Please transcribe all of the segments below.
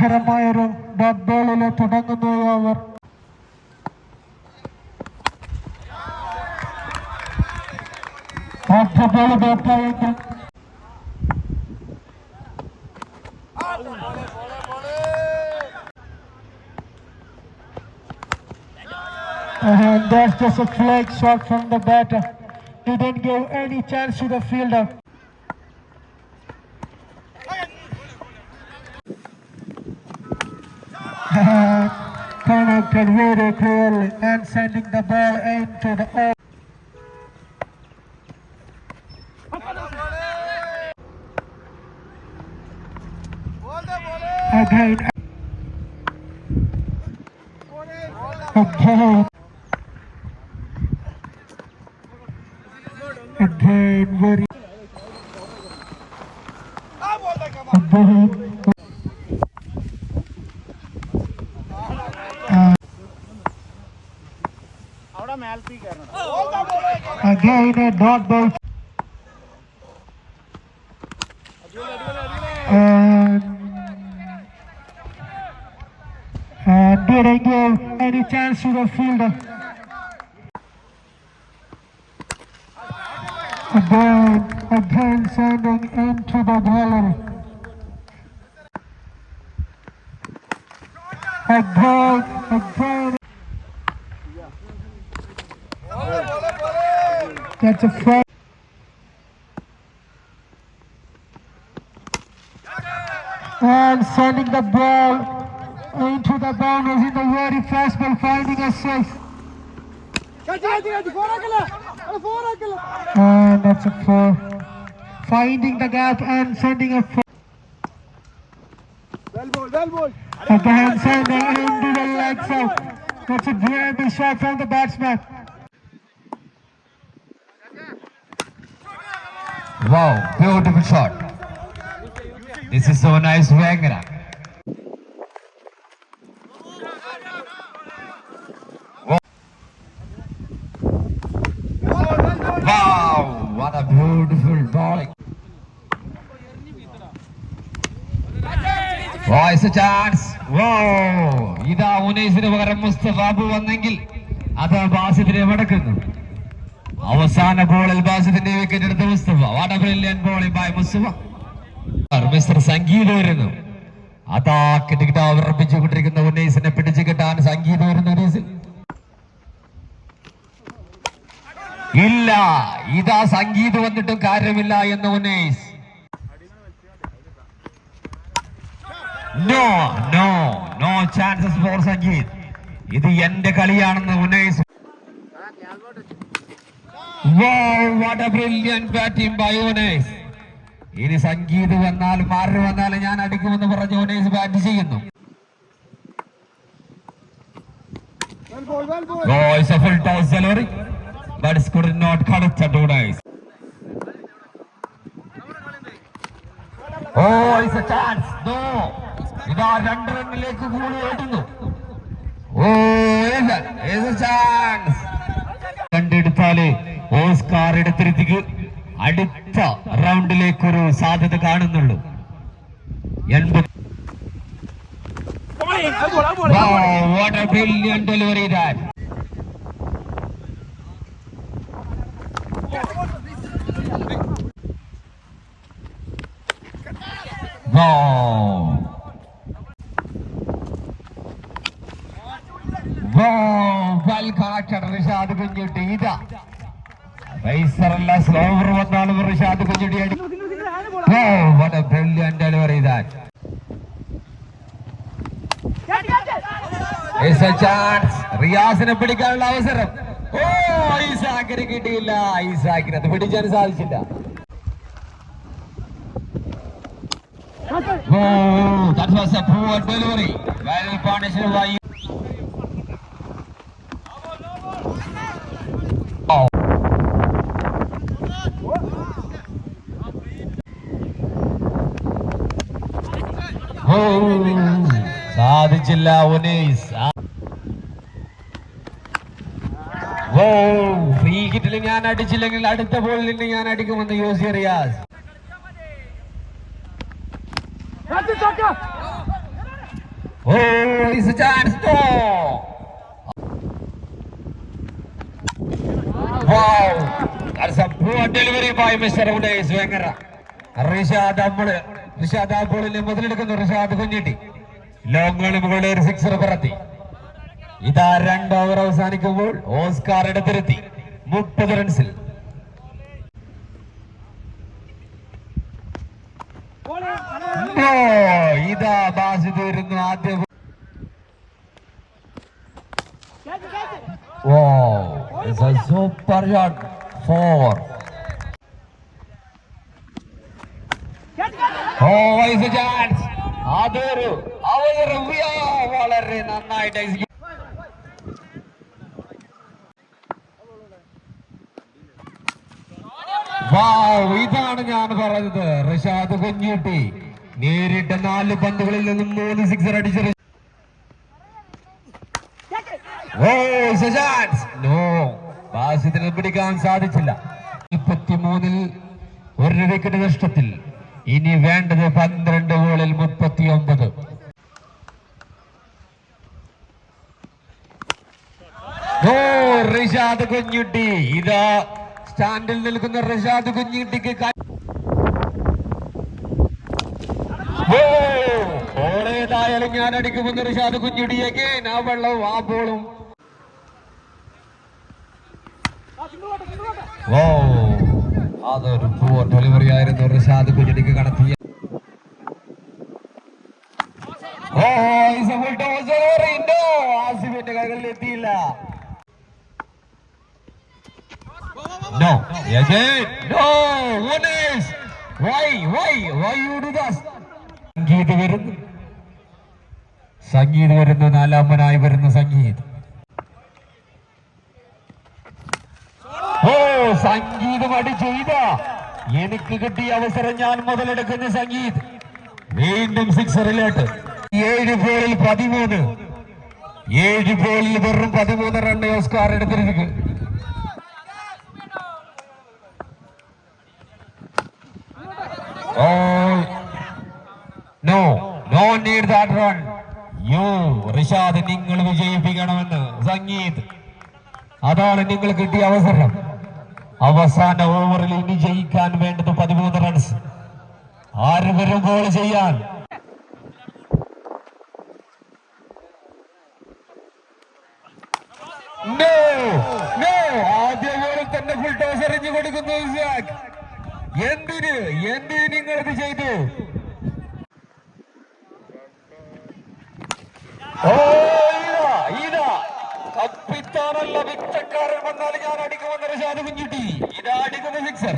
മനോഹരമായൊരു ഡോട്ട് ബോളിൽ തുടങ്ങുന്നു ഈ ഓവർ ആദ്യ ball ബാറ്റായെങ്കിൽ And that's just a flag shot from the batter. He didn't give any chance to the fielder. Very clearly and sending the ball into the off. Again. Again. Again. Again. Again, a dot ball. And, and didn't give any chance to the fielder. Again, again sending into the gallery. Again, again. That's a front. And sending the ball into the boundaries in the very fast ball, finding a six. And that's a four. Finding the gap and sending a four. Again sending into the legs out. That's a big shot from the batsman. Wow, beautiful shot. This is so nice, Vengra. Wow, what a beautiful ball. A chance. Wow, ഇതാ ഉനൈസിന് പകരം മുസ്തഫാബു വന്നെങ്കിൽ അത് ബാസിദിനെ മടക്കുന്നു അവസാന ബോളിൽ ബാസിന്റെ wicket എടുത്ത Mustafa. What brilliant bowling by Mustafa. Mister Sangeeth വരുന്നു. അതാ കിട്ടിക്കിട്ട് ഉറപ്പിച്ചുകൊണ്ടിരിക്കുന്ന ഉന്നയിസിനെ പിടിച്ചു കിട്ടാൻ സംഗീത് വരുന്നു ഇല്ല ഇതാ സംഗീത് വന്നിട്ടും കാര്യമില്ല എന്ന് ഉന്നയിസ്. No no no chances for Sangeeth. ഇത് എന്റെ കളിയാണെന്ന് ഉന്നയിസ്. ഇനി സംഗീത് വന്നാലും ആര് വന്നാലും ഞാൻ അടിക്കുമെന്ന് പറഞ്ഞ് ഓനേസ് ബാറ്റ് ചെയ്യുന്നു Oh, it's a full toss delivery, but score not connect to guys. Oh, it's a chance. No. ഇതാ രണ്ട് റണ്ണിലേക്ക് കൂടി ഓടുന്നു ഓ chance. കണ്ടെടുത്താൽ ഓസ്കാർ എടുത്തിരുത്തിക്ക് അടുത്ത റൗണ്ടിലേക്ക് ഒരു സാധ്യത കാണുന്നുള്ളൂ. എൺപത്. Wow, well ഇതാ ഫൈസറല്ല സ്ലോവർ വന്നാലും റിഷാദ് കുഞ്ഞുട്ടി അടി Wow, what a brilliant delivery that. It's a chance. റിയാസിനെ പിടിക്കാനുള്ള അവസരം ഓ ഈസാക്കിന് കിട്ടിയില്ല ഈസാക്കിന് അത് പിടിക്കാൻ സാധിച്ചില്ല Oh, that was a poor delivery. Well punished by Oh. Oh, സാധിച്ചില്ല ഉനൈസ് ഓ ഫ്രീ കിറ്റിൽ ഞാൻ അടിച്ചില്ലെങ്കിൽ അടുത്ത ബോളിൽ നിന്ന് ഞാൻ അടിക്കുമെന്ന് Yossi Riyaz delivery boy mister. Uday Swengara. Rishad നമ്മൾ റിഷാദ് ആ ബോളിൽ മുതലെടുക്കുന്നു. റിഷാദ് കുഞ്ഞിട്ടി. ലോങ് ഗോളി മുകളിൽ ഒരു സിക്സർ പറത്തി. ഇതാ രണ്ട് ഓവർ അവസാനിക്കുമ്പോൾ ഓസ്കാർ എടുത്തിരുത്തി. മുപ്പത് റൺസിൽ ഇതാ ബാസിത് വരുന്നു ആദ്യ ഓ super shot for a chance. അതൊരു അവതൊരു വളരെ നന്നായിട്ട് ഇതാണ് ഞാൻ പറഞ്ഞത്. റിഷാദ് കുഞ്ഞൂട്ടി നേരിട്ട് നാല് പന്തുകളിൽ നിന്നും മൂന്ന് സിക്സർ അടിച്ച നോ പിടിക്കാൻ സാധിച്ചില്ല. മുപ്പത്തിമൂന്നിൽ ഒരു വിക്കറ്റ് നഷ്ടത്തിൽ. ഇനി വേണ്ടത് പന്ത്രണ്ട് ഗോളിൽ മുപ്പത്തി ഒമ്പത് റിഷാദ് കുഞ്ഞുട്ടി. ഇതാ സ്റ്റാൻഡിൽ നിൽക്കുന്ന റിഷാദ് കുഞ്ഞുട്ടിക്ക് ക- ഓ, ഓളേതായാലും ഞാൻ അടിക്കുമെന്ന് റിഷാദ് കുഞ്ഞുട്ടിയേക്ക് ആ വെള്ളവും ആ ബോളും ഓ അതൊരു പൂർ ഡെലിവറി ആയിരുന്നു. റിഷാദ് കുഞ്ഞിടിക്ക് കടത്തിയ? സംഗീത് വരുന്നു. സംഗീത് വരുന്നു. നാലാമനായി വരുന്ന സംഗീത്. ഓ സംഗീതം അടി ചെയ്ത. എനിക്ക് കിട്ടിയ അവസരം ഞാൻ മുതലെടുക്കുന്ന സംഗീത്. വീണ്ടും സിക്സറിലോട്ട് ഏഴ് ബോളിൽ പതിമൂന്ന്. ഏഴ് ബോളിൽ വെറും പതിമൂന്ന് run Oscar എടുത്തിരിക്കുന്നു. No no need that run. Yo Rishad നിങ്ങൾ വിജയിപ്പിക്കണമെന്ന് സംഗീത്. അതാണ് നിങ്ങൾ കിട്ടിയ അവസരം. അവസാന ഓവറിൽ ഇനി ജയിക്കാൻ വേണ്ടത് പതിമൂന്ന് റൺസ് ആര് വരും ബോൾ ചെയ്യാൻ ആദ്യ ബോളിൽ തന്നെ ഫുൾ ടോസ് എറിഞ്ഞു കൊടുക്കുന്നു എന്തിന് എന്തിന് ഇത് ചെയ്തു ഓ ഇതാ ഇതാ കപ്പിത്താനല്ല വിറ്റക്കാരൻ വന്നാൽ ഞാൻ അടിക്കുമെന്ന് റിഷാദ് കുഞ്ഞിട്ടി. ഇതാ അടിക്കുന്ന സിക്സർ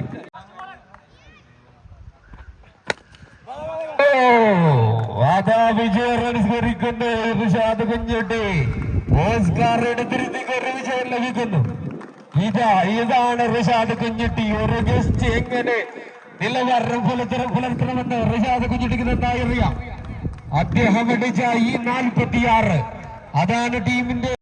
അതാ വിജയ റൺസ് ഭരിക്കുന്നു റിഷാദ് കുഞ്ഞിട്ടി. ഓസ്കാർ എടുത്തിരുത്തി ഒരു വിജയം ലഭിക്കുന്നു. ഇതാ ഇതാണ് റിഷാദ് കുഞ്ഞിട്ടി. ഒരു ഗസ്റ്റ് എങ്ങനെ നിലവാരം പുലർത്തണം പുലർത്തണമെന്ന് റിഷാദ് കുഞ്ഞിട്ടിക്ക് നന്നായി അറിയാം. അദ്ദേഹം അടിച്ച ഈ നാൽപ്പത്തിയാറ്. അതാണ് ടീമിന്റെ